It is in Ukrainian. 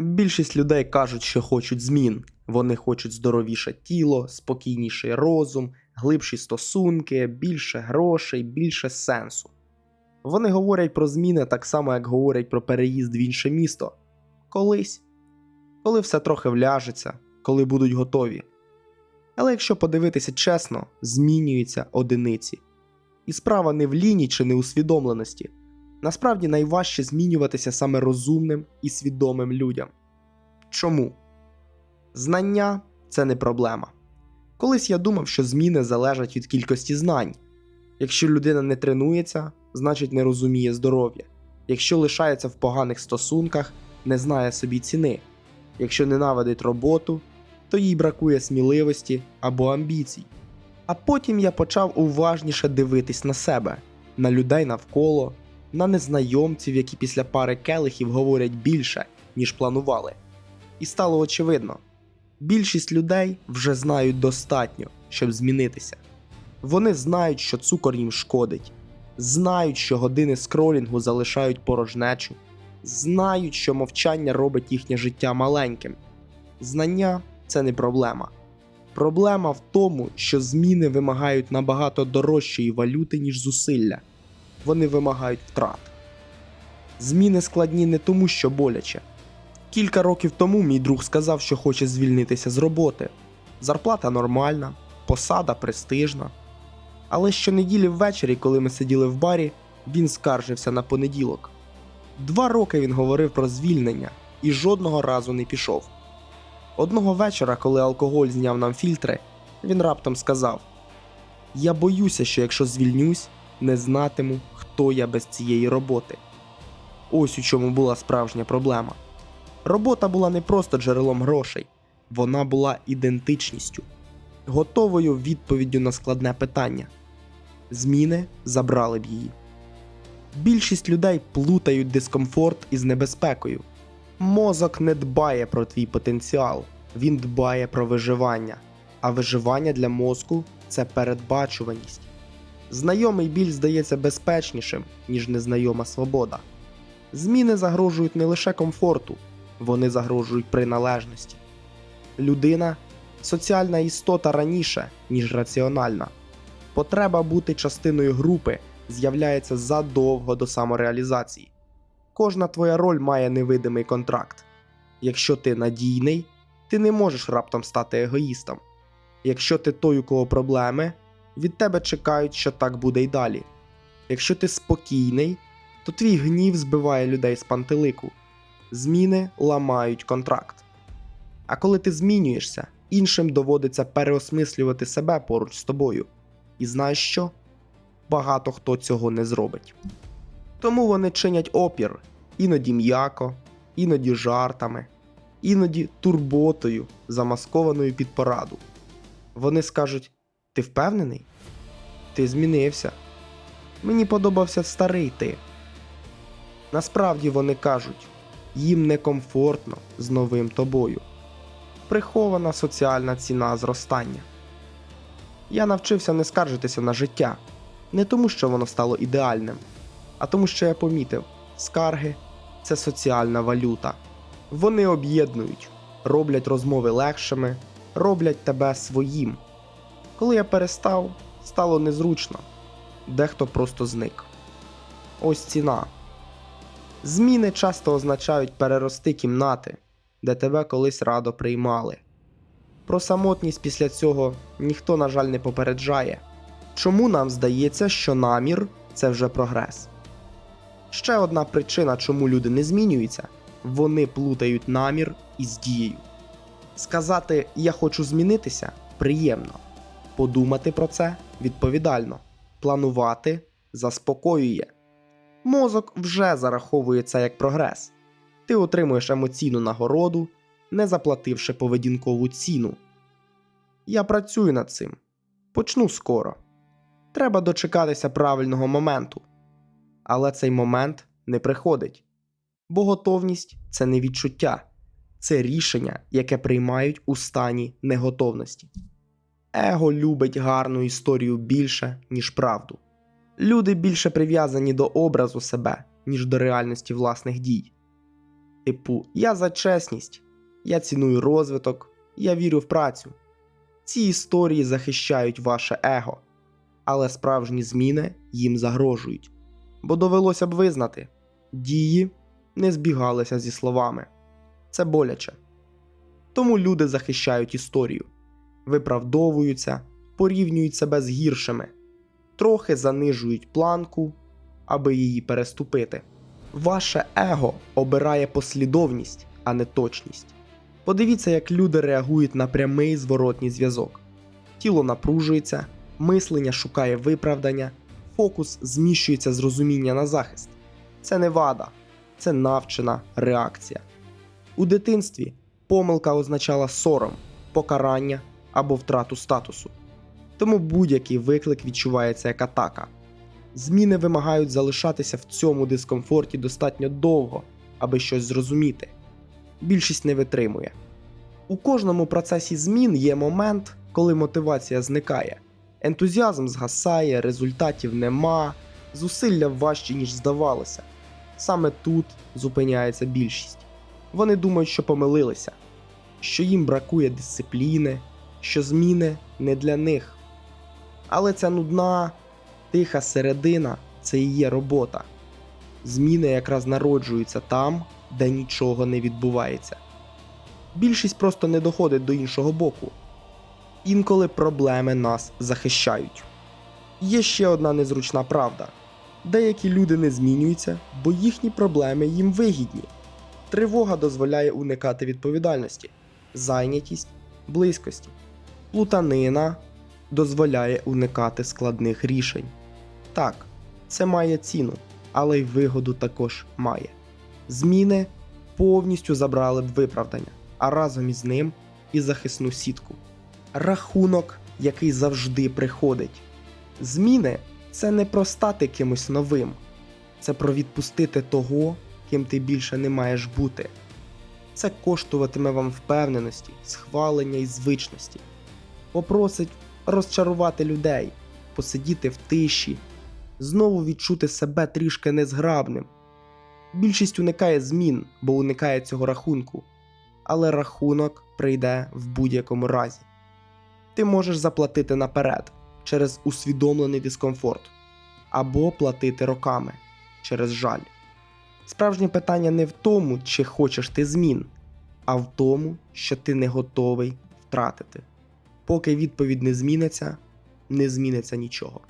Більшість людей кажуть, що хочуть змін. Вони хочуть здоровіше тіло, спокійніший розум, глибші стосунки, більше грошей, більше сенсу. Вони говорять про зміни так само, як говорять про переїзд в інше місто. Колись, коли все трохи вляжеться, коли будуть готові. Але якщо подивитися чесно, змінюються одиниці. І справа не в лінії чи неусвідомленості. Насправді найважче змінюватися саме розумним і свідомим людям. Чому? Знання це не проблема. Колись я думав, що зміни залежать від кількості знань. Якщо людина не тренується, значить не розуміє здоров'я. Якщо лишається в поганих стосунках, не знає собі ціни. Якщо ненавидить роботу, то їй бракує сміливості або амбіцій. А потім я почав уважніше дивитись на себе, на людей навколо, на незнайомців, які після пари келихів говорять більше, ніж планували. І стало очевидно: більшість людей вже знають достатньо, щоб змінитися. Вони знають, що цукор їм шкодить, знають, що години скролінгу залишають порожнечу, знають, що мовчання робить їхнє життя маленьким. Знання це не проблема. Проблема в тому, що зміни вимагають набагато дорожчої валюти, ніж зусилля. Вони вимагають втрат. Зміни складні не тому, що боляче. Кілька років тому мій друг сказав, що хоче звільнитися з роботи. Зарплата нормальна, посада престижна. Але щонеділі ввечері, коли ми сиділи в барі, він скаржився на понеділок. Два роки він говорив про звільнення і жодного разу не пішов. Одного вечора, коли алкоголь зняв нам фільтри, він раптом сказав: Я боюся, що якщо звільнюсь, не знатиму, хто я без цієї роботи. Ось у чому була справжня проблема. Робота була не просто джерелом грошей, вона була ідентичністю, готовою відповіддю на складне питання. Зміни забрали б її. Більшість людей плутають дискомфорт із небезпекою. Мозок не дбає про твій потенціал, він дбає про виживання. А виживання для мозку це передбачуваність. Знайомий біль здається безпечнішим, ніж незнайома свобода. Зміни загрожують не лише комфорту, вони загрожують приналежності. Людина соціальна істота раніше, ніж раціональна. Потреба бути частиною групи з'являється задовго до самореалізації. Кожна твоя роль має невидимий контракт. Якщо ти надійний, ти не можеш раптом стати егоїстом. Якщо ти той, у кого проблеми, від тебе чекають, що так буде й далі. Якщо ти спокійний, то твій гнів збиває людей з пантелику. Зміни ламають контракт. А коли ти змінюєшся, іншим доводиться переосмислювати себе поруч з тобою. І знаєш що? Багато хто цього не зробить. Тому вони чинять опір іноді м'яко, іноді жартами, іноді турботою, замаскованою під пораду. Вони скажуть: Ти впевнений? Ти змінився. Мені подобався старий ти. Насправді вони кажуть, їм некомфортно з новим тобою. Прихована соціальна ціна зростання. Я навчився не скаржитися на життя, не тому, що воно стало ідеальним, а тому, що я помітив, скарги це соціальна валюта. Вони об'єднують, роблять розмови легшими, роблять тебе своїм. Коли я перестав, стало незручно, дехто просто зник. Ось ціна. Зміни часто означають перерости кімнати, де тебе колись радо приймали. Про самотність після цього ніхто, на жаль, не попереджає. Чому нам здається, що намір це вже прогрес? Ще одна причина, чому люди не змінюються, вони плутають намір із дією. Сказати Я хочу змінитися приємно, подумати про це відповідально, планувати заспокоює. Мозок вже зараховує це як прогрес. Ти отримуєш емоційну нагороду, не заплативши поведінкову ціну. Я працюю над цим. Почну скоро. Треба дочекатися правильного моменту. Але цей момент не приходить. Бо готовність це не відчуття, це рішення, яке приймають у стані неготовності. Его любить гарну історію більше, ніж правду. Люди більше прив'язані до образу себе, ніж до реальності власних дій. Типу, я за чесність, я ціную розвиток, я вірю в працю. Ці історії захищають ваше его, але справжні зміни їм загрожують, бо довелося б визнати, дії не збігалися зі словами. Це боляче. Тому люди захищають історію, виправдовуються, порівнюють себе з гіршими, трохи занижують планку, аби її переступити. Ваше его обирає послідовність, а не точність. Подивіться, як люди реагують на прямий зворотній зв'язок. Тіло напружується, мислення шукає виправдання, фокус зміщується з розуміння на захист. Це не вада, це навчена реакція. У дитинстві помилка означала сором, покарання або втрату статусу. Тому будь-який виклик відчувається як атака. Зміни вимагають залишатися в цьому дискомфорті достатньо довго, аби щось зрозуміти. Більшість не витримує. У кожному процесі змін є момент, коли мотивація зникає, ентузіазм згасає, результатів нема, зусилля важчі, ніж здавалося. Саме тут зупиняється більшість. Вони думають, що помилилися, що їм бракує дисципліни, що зміни не для них. Але ця нудна, тиха середина це і є робота. Зміни якраз народжуються там, де нічого не відбувається. Більшість просто не доходить до іншого боку. Інколи проблеми нас захищають. Є ще одна незручна правда: деякі люди не змінюються, бо їхні проблеми їм вигідні. Тривога дозволяє уникати відповідальності, зайнятість, близькості. Плутанина дозволяє уникати складних рішень. Так, це має ціну, але й вигоду також має. Зміни повністю забрали б виправдання, а разом із ним і захисну сітку. Рахунок, який завжди приходить. Зміни це не про стати кимось новим, це про відпустити того, ким ти більше не маєш бути. Це коштуватиме вам впевненості, схвалення і звичності. Попросить розчарувати людей, посидіти в тиші, знову відчути себе трішки незграбним. Більшість уникає змін, бо уникає цього рахунку, але рахунок прийде в будь-якому разі. Ти можеш заплатити наперед через усвідомлений дискомфорт, або платити роками через жаль. Справжнє питання не в тому, чи хочеш ти змін, а в тому, що ти не готовий втратити. Поки відповідь не зміниться, не зміниться нічого.